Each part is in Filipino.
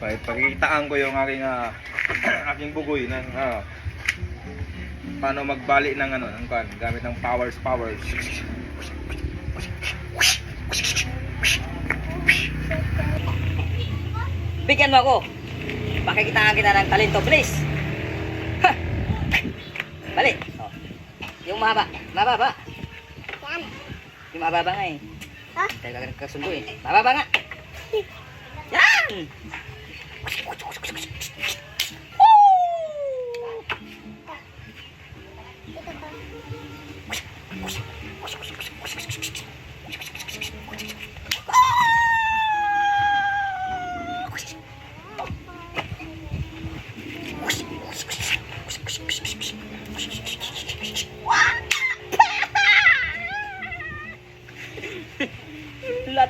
Pa- Pakikitaan ko yung aking ah, aking bugoy ng ah, paano magbali ng ano ng kan gamit ng powers powers. Bigyan mo ako. Pakikitaan kita ng talento, please. Ha! Balik. Oh. Yung mahaba. Mahaba. Yan. Yung mahaba nga eh. Ha? Tayo ka kasundo eh. Mahaba nga. Yan!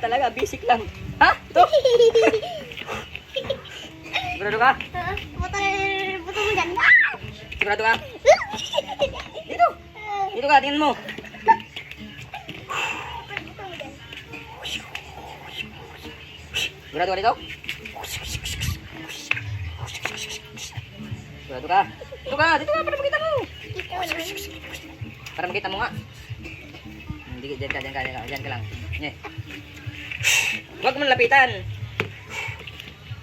Talaga, basic lang. Ha? Ito? Sigurado ka? Butol mo dyan. Sigurado ka? Dito. Dito ka, tingnan mo. Sigurado ka dito? Sigurado ka? Dito ka, dito ka, para makita mo. Para makita mo nga. Hindi, ka, ka, ka. Huwag mo lapitan.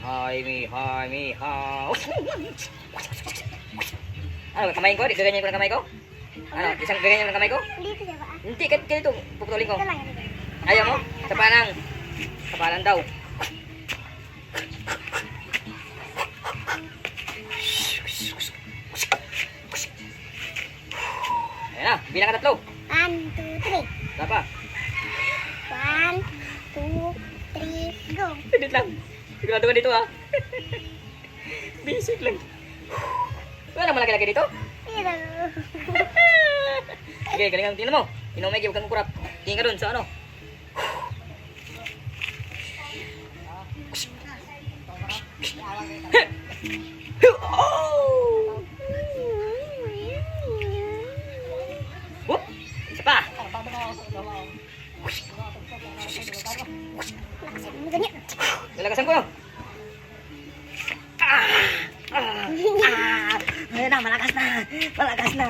Hi, me, hi, me, hi. Ano, kamay ko? Gaganyan ko ng kamay ko? Ano, isang gaganyan ko ng kamay ko? Dito siya ba? Hindi, kat ganito. Puputulin ko. Ayaw mo? Sa panang. Sa panang daw. Ayan na, bilang ka tatlo. One, two, three. Tapa. Two, three, go. Edit lang. Sigurado ka dito ha. Basic lang. Wala nang malaki-laki dito. Ito. Sige, galingan. Tingnan mo. Tingnan mo, Maggie. Huwag kang kurap. Tingin ka dun sa ano. Oh! Nalagasan ko. Ah! Ah! Ah! Ayan na, malakas na. Malakas na.